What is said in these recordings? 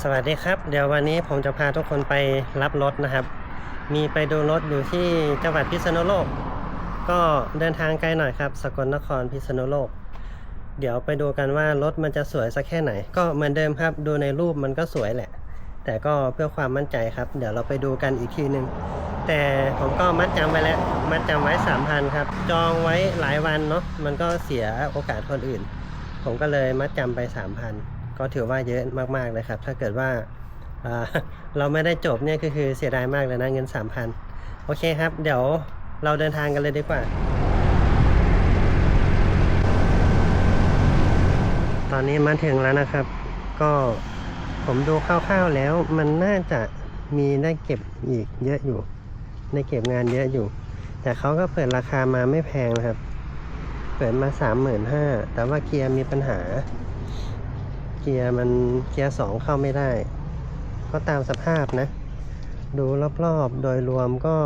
สวัสดีครับ เดี๋ยววันนี้ผมจะพาทุกคนไปรับรถนะครับ มีไปดูรถอยู่ที่จังหวัดพิษณุโลก ก็เดินทางไกลหน่อยครับ สกลนครพิษณุโลก เดี๋ยวไปดูกันว่ารถมันจะสวยสักแค่ไหน ก็เหมือนเดิมครับ ดูในรูปมันก็สวยแหละ แต่ก็เพื่อความมั่นใจครับ เดี๋ยวเราไปดูกันอีกทีหนึ่งแต่ผมก็มัดจำไว้แล้ว มัดจำไว้3,000ครับ จองไว้หลายวันเนาะมันก็เสียโอกาสคนอื่น ผมก็เลยมัดจำไป3,000 ก็ถือว่าเยอะมากๆเลยครับ ถ้าเกิดว่าเราไม่ได้จบเนี่ยก็คือเสียดายมากเลยนะเงิน 3,000 โอเคครับ เดี๋ยวเราเดินทางกันเลยดีกว่า ตอนนี้มาถึงแล้วนะครับ ก็ผมดูคร่าวๆแล้วมันน่าจะมีได้เก็บอีกเยอะอยู่ได้เก็บงานเยอะอยู่ แต่เขาก็เปิดราคามาไม่แพงนะครับ เปิดมาสามหมื่นห้าแต่ว่าเกียร์มีปัญหา กียร์มันเกียร์สองเข้าไม่ได้ ก็ตามสภาพนะ ดูรอบๆโดยรวมก็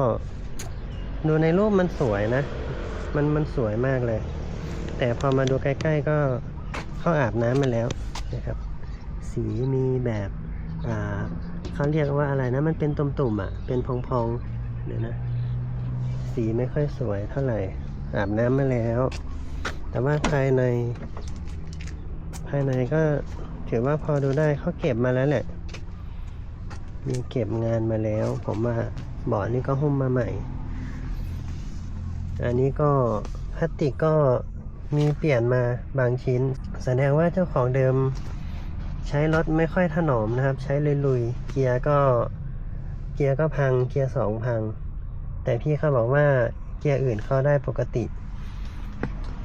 ดูในรูปมันสวยนะ มันมันสวยมากเลย แต่พอมาดูใกล้ๆก็เข้าอาบน้ำมาแล้วนะครับ สีมีแบบอ่าเขาเรียกว่าอะไรนะ มันเป็นตุ่มๆอะ เป็นพองๆเดี๋ยวนะ สีไม่ค่อยสวยเท่าไหร่ อาบน้ำมาแล้ว แต่ว่าภายใน ภายในก็ ถือว่าพอดูได้เขาเก็บมาแล้วแหละ มีเก็บงานมาแล้ว ผมว่าเบาะนี่ก็หุ้มมาใหม่ อันนี้ก็พลาสติกก็มีเปลี่ยนมาบางชิ้น แสดงว่าเจ้าของเดิมใช้รถไม่ค่อยถนอมนะครับ ใช้ลุยๆ เกียร์ก็เกียร์ก็พัง เกียร์สองพัง แต่พี่เขาบอกว่าเกียร์อื่นเข้าได้ปกติ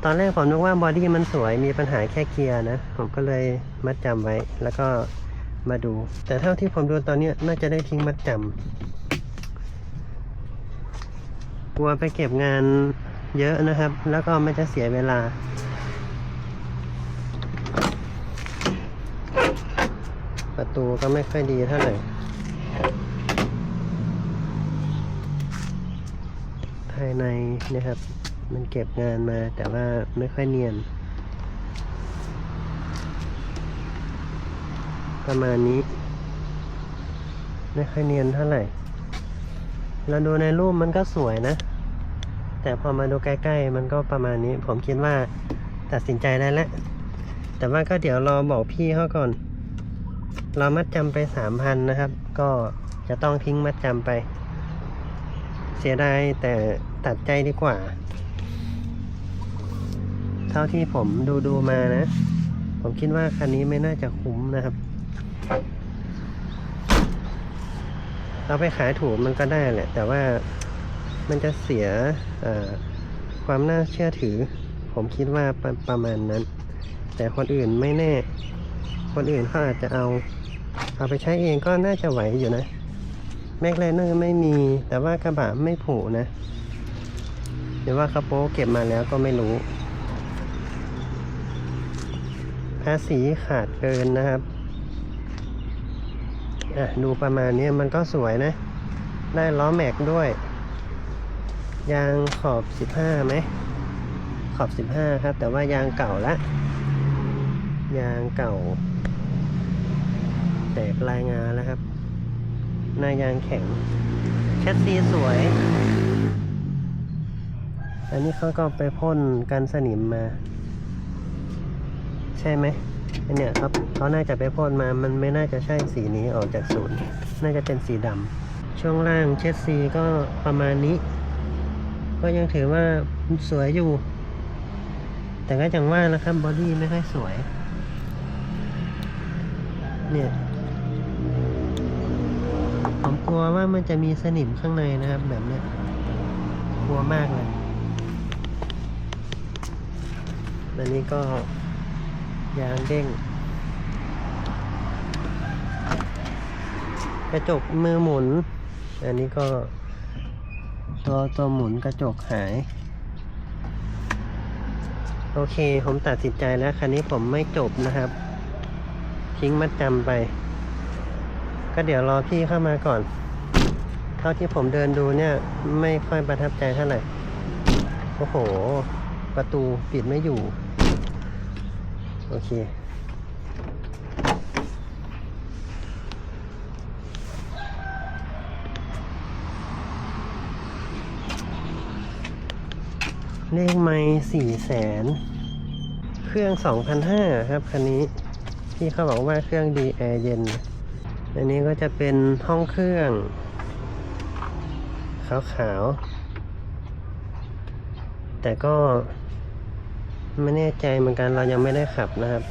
ตอนแรกผมนึกว่าบอดี้มันสวยมีปัญหาแค่เกียร์นะ ผมก็เลยมัดจำไว้แล้วก็มาดู แต่เท่าที่ผมดูตอนเนี้น่าจะได้ทิ้งมัดจำกลัวไปเก็บงานเยอะนะครับ แล้วก็มันจะเสียเวลา ประตูก็ไม่ค่อยดีเท่าไหร่ภายในนะครับ มันเก็บงานมาแต่ว่าไม่ค่อยเนียน ประมาณนี้ ไม่ค่อยเนียนเท่าไหร่ เราดูในรูปมันก็สวยนะ แต่พอมาดูใกล้ ๆ มันก็ประมาณนี้ ผมคิดว่าตัดสินใจได้แล้ว แต่ว่าก็เดี๋ยวรอบอกพี่เขาก่อน เรามัดจำไปสามพันนะครับ ก็จะต้องทิ้งมัดจำไป เสียดายแต่ตัดใจดีกว่า เท่าที่ผมดูดูมานะ ผมคิดว่าคันนี้ไม่น่าจะคุ้มนะครับ เราไปขายถูกมันก็ได้แหละ แต่ว่ามันจะเสียความน่าเชื่อถือ ผมคิดว่าประประมาณนั้น แต่คนอื่นไม่แน่ คนอื่นเขาอาจจะเอา เอาไปใช้เองก็น่าจะไหวอยู่นะแม็กไลเนอร์ไม่มีแต่ว่ากระบะไม่ผูนะหรือว่าคาโปเก็บมาแล้วก็ไม่รู้ ภาษีขาดเกินนะครับอะดูประมาณนี้มันก็สวยนะ ได้ล้อแม็กด้วย ยางขอบ 15ไหมขอบ 15 ครับ แต่ว่ายางเก่าละ ยางเก่า แตกลายงาแล้วครับ หน้ายางแข็งแคสซีสวย อันนี้เขาก็ไปพ่นกันสนิมมา ใช่ไหมอันเนี้ยครับเขาน่าจะไปพ่นมา มันไม่น่าจะใช่สีนี้ออกจากศูนย์ น่าจะเป็นสีดำช่วงล่างเชสซีก็ประมาณนี้ ก็ยังถือว่าสวยอยู่ แต่ก็อย่างว่านะครับบอดี้ไม่ค่อยสวย เนี่ยผมกลัวว่ามันจะมีสนิมข้างในนะครับแบบเนี้ยกลัวมากเลยอันนี้ก็ ยางเด้ง กระจกมือหมุน อันนี้ก็ตัวตัวหมุนกระจกหาย โอเค ผมตัดสินใจแล้ว คันนี้ผมไม่จบนะครับ ทิ้งมัดจำไป ก็เดี๋ยวรอพี่เข้ามาก่อน เท่าที่ผมเดินดูเนี่ย ไม่ค่อยประทับใจเท่าไหร่ โอ้โห ประตูปิดไม่อยู่ โอเคเลขไม่สี่แสน เครื่องสองพันห้าครับ คันนี้ ที่เขาบอกว่าเครื่องดีแอร์เย็น อันนี้ก็จะเป็นห้องเครื่อง ขาวๆ แต่ก็ ไม่แน่ใจเหมือนกันเรายังไม่ได้ขับนะครับ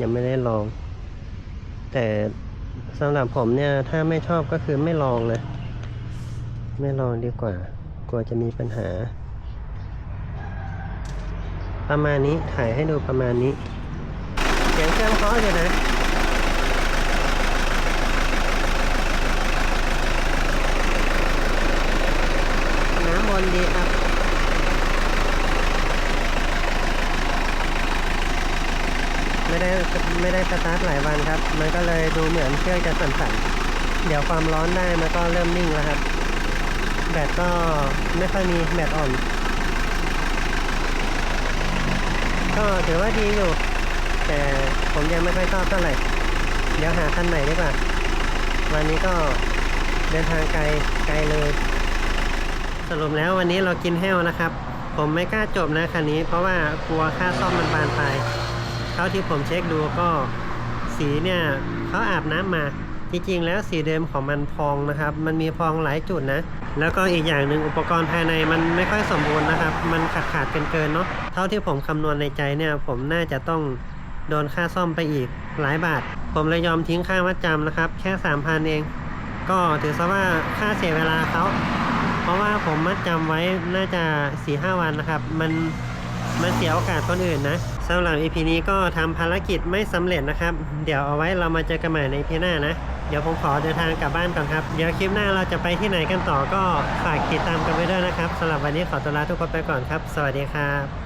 ยังไม่ได้ลอง แต่สำหรับผมเนี่ย ถ้าไม่ชอบก็คือไม่ลองเลย ไม่ลองดีกว่า กลัวจะมีปัญหา ประมาณนี้ถ่ายให้ดูประมาณนี้เสียงเครื่องเพาะอยู่นะน้ำบนดีครับ ไม่ได้ไม่ได้สตาร์ทหลายวันครับ มันก็เลยดูเหมือนเครื่องจะสั่นๆ เดี๋ยวความร้อนได้มันก็เริ่มนิ่งแล้วครับ แบตก็ไม่ค่อยมีแบตอ่อน ก็ถือว่าดีอยู่ แต่ผมยังไม่ค่อยชอบเท่าไหร่ เดี๋ยวหาคันใหม่ดีกว่า วันนี้ก็เดินทางไกลไกลเลย สรุปแล้ววันนี้เรากินแห้วนะครับ ผมไม่กล้าจบนะคันนี้เพราะว่ากลัวค่าซ่อมมันบานปลาย เท่าที่ผมเช็คดูก็สีเนี่ยเขาอาบน้ำมาจริงๆแล้วสีเดิมของมันพองนะครับ มันมีพองหลายจุดนะ แล้วก็อีกอย่างหนึ่งอุปกรณ์ภายในมันไม่ค่อยสมบูรณ์นะครับ มันขาดขาดๆเกินๆเนาะเท่าที่ผมคำนวณในใจเนี่ย ผมน่าจะต้องโดนค่าซ่อมไปอีกหลายบาท ผมเลยยอมทิ้งค่ามัดจำนะครับ แค่สามพันเอง ก็ถือซะว่าค่าเสียเวลาเขาเพราะว่าผมมัดจำไว้น่าจะ4-5หวันนะครับ มันมันเสียโอกาสคนอื่นนะ สำหรับ EP นี้ก็ทำภารกิจไม่สำเร็จนะครับ เดี๋ยวเอาไว้เรามาเจอกันใหม่ใน EP หน้านะ เดี๋ยวผมขอเดินทางกลับบ้านก่อนครับ เดี๋ยวคลิปหน้าเราจะไปที่ไหนกันต่อก็ฝากติดตามกันไว้ด้วยนะครับสำหรับวันนี้ขอตัวลาทุกคนไปก่อนครับ สวัสดีครับ